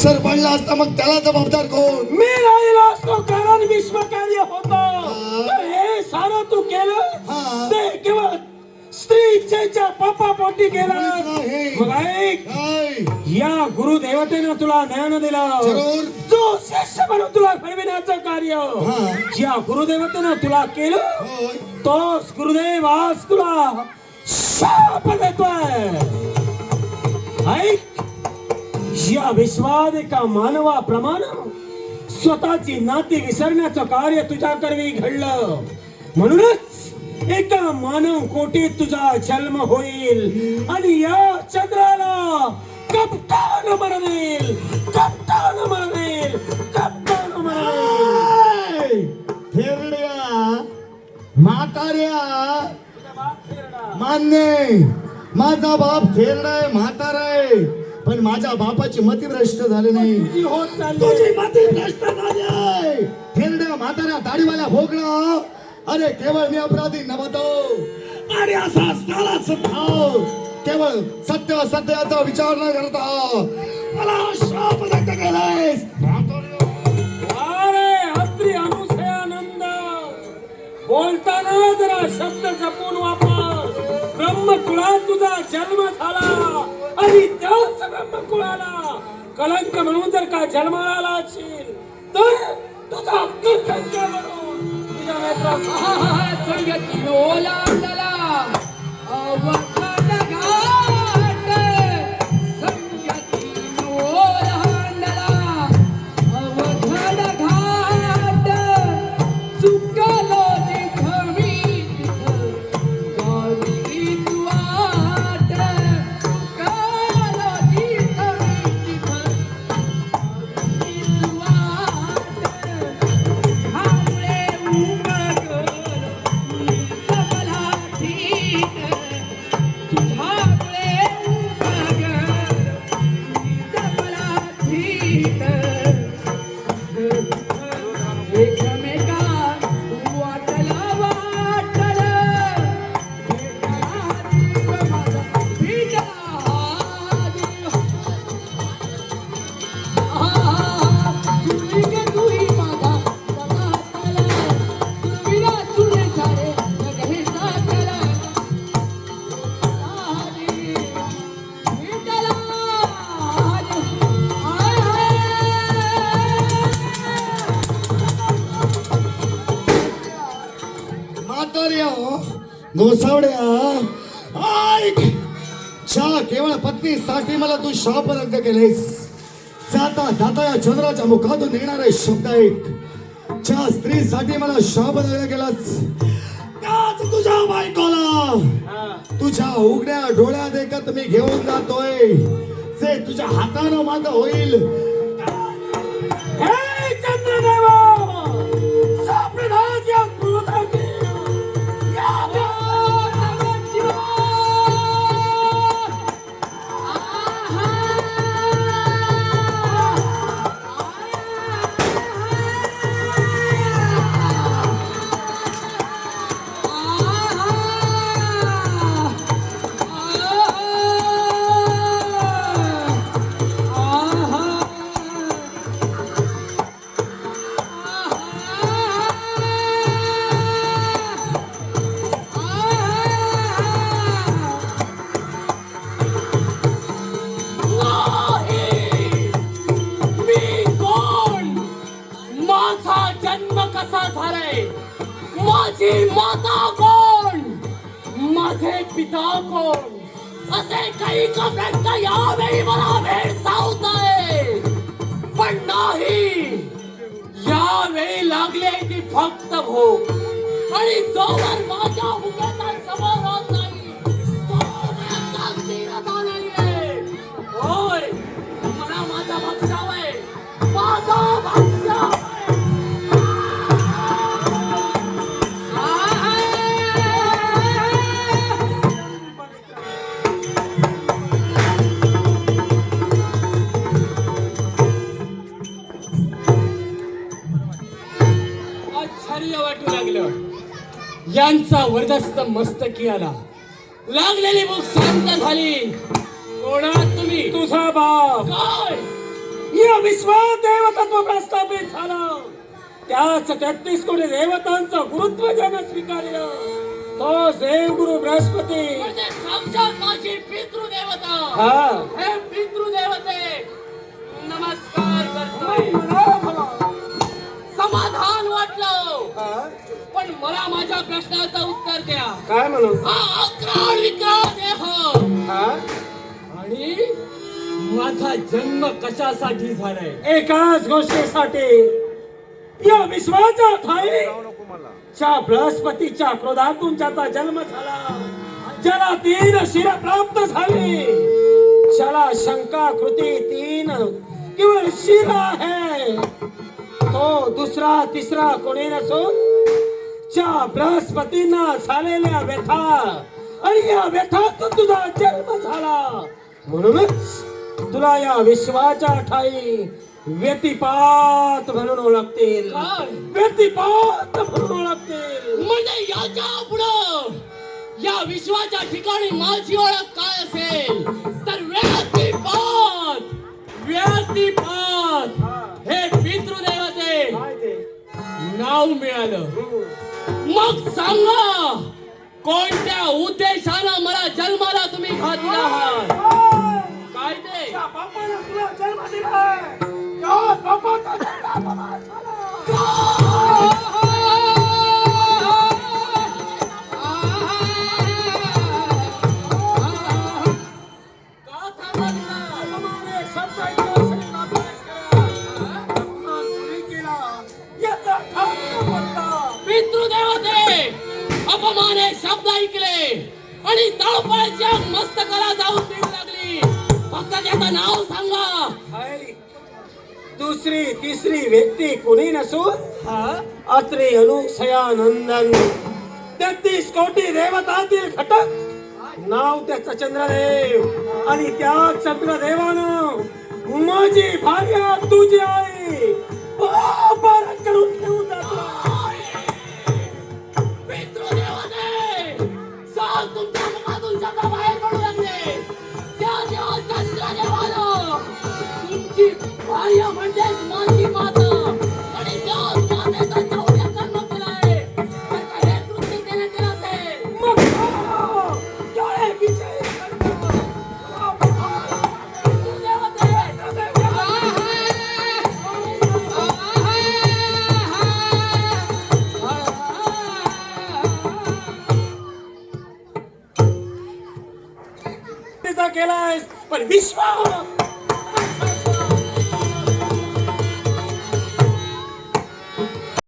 विसर पडला असता मग त्याला जबाबदार कोण? मी राहिलो असतो कारण विश्वकार्य होतं. हे. सारं तू केलं. ते केवळ स्त्री इच्छेच्या पापा पोटी केलं या गुरुदेवतेनं तुला ज्ञान दिलं. जो शिष्य म्हणून तुला घडविण्याचं कार्य. ज्या गुरुदेवतेनं तुला केलं तोच गुरुदेव आज तुला शाप देतोय. ऐक या विश्वात एका मानवाप्रमाणे स्वतःची नाती विसरण्याचं कार्य तुझ्या करवी घडलं. म्हणूनच एका मानव कोटीत तुझा जन्म होईल. आणि या चंद्राला कप्तान म्हणेल कप्तान म्हणेल कप्तान म्हणेल थेरड्या म्हाताऱ्या मान्य माझा बाप थेरडा आहे म्हातारा आहे. पण माझ्या बापाची मती भ्रष्ट झाली नाही. तुझी मती भ्रष्ट झाली आहे. थेरड्या म्हाताऱ्या दाढीवाल्या भोगणं. अरे केवळ मी अपराधी नव्हतो. आणि असा झाला सुद्धा केवळ सत्य असत्याचा विचार न करता. मला शाप व्यक्त केलायस. अरे हत्री अनुसयानंद बोलताना जरा शब्द जपून वापर. ब्रह्मकुळात तुझा जन्म झाला. आणि त्याच ब्रह्मकुळाला कलंक म्हणून जर का जन्माला आला तर तुझा कलंक म्हणून तुझ्या संगती ओलांडला गोसावड्या केवळ पत्नीसाठी मला तू शाप रद्द केलेस जाता जाता या चंद्राच्या मुखातून येणारे शब्द ऐक ज्या स्त्रीसाठी मला शाप रद्द केलास त्याच तुझ्या बायकोला. तुझ्या उघड्या डोळ्यात एकत मी घेऊन जातोय. जे तुझ्या हातानं माझं होईल कसा झालाय? माझी माता कोण? माझे पिता कोण? असे काही कमेंट यावेळी मला भेडसावत आहे पण नाही. यावेळी लागले ती फक्त भूक. आणि जोवर माझ्या उगत आश्चर्य वाटू लागलं. यांचा वरदस्त मस्तकी आला लागलेली भूक शांत झाली. कोणा तुम्ही? तुझा बाप. काय? या विश्वात देवतत्व प्रस्थापित झालं. त्याच तेहतीस कोटी देवतांचं गुरुत्व ज्यानं स्वीकारलं तो देवगुरु बृहस्पती. म्हणजे साक्षात माझी पितृदेवता. हा. हे पितृदेवते. नमस्कार करतोय मला माझ्या प्रश्नाचं उत्तर द्या. काय म्हणू हा देह हा. आणि माझा जन्म कशासाठी झालाय? एकाच गोष्टीसाठी. या विश्वाच्या ठाई च्या बृहस्पतीच्या क्रोधातून ज्याचा जन्म झाला. ज्याला तीन शिर प्राप्त झाली. ज्याला शंका कृती तीन केवळ शिर आहे. तो दुसरा तिसरा कोणी नसून च्या बृहस्पतींना झालेल्या व्यथा. आणि या व्यथातून तुझा जन्म झाला. म्हणूनच तुला या विश्वाच्या ठाई व्यतिपात म्हणून ओळखतील? व्यतिपात म्हणून ओळखतील. म्हणजे याच्या पुढं या विश्वाच्या ठिकाणी माझी ओळख काय असेल? तर व्यक्तिपात व्यक्तिपात हे. पितृदेवते? नाव मिळालं. मग सांगा कोणत्या उद्देशानं मला जन्माला तुम्ही घातला आहात काय ते? अपमाने शब्द ऐकले आणि तळपळच्या मस्तकाला जाऊन देऊ लागली. फक्त त्याचं नाव सांगा. दुसरी तिसरी व्यक्ती कोणी नसून अत्रे अनुसया नंदन तेहतीस कोटी देवतातील घटक. नाव त्याचं चंद्रदेव आणि त्या चंद्रदेवानं माझी भार्या तुझी आई. करून केलायस पण विश्व!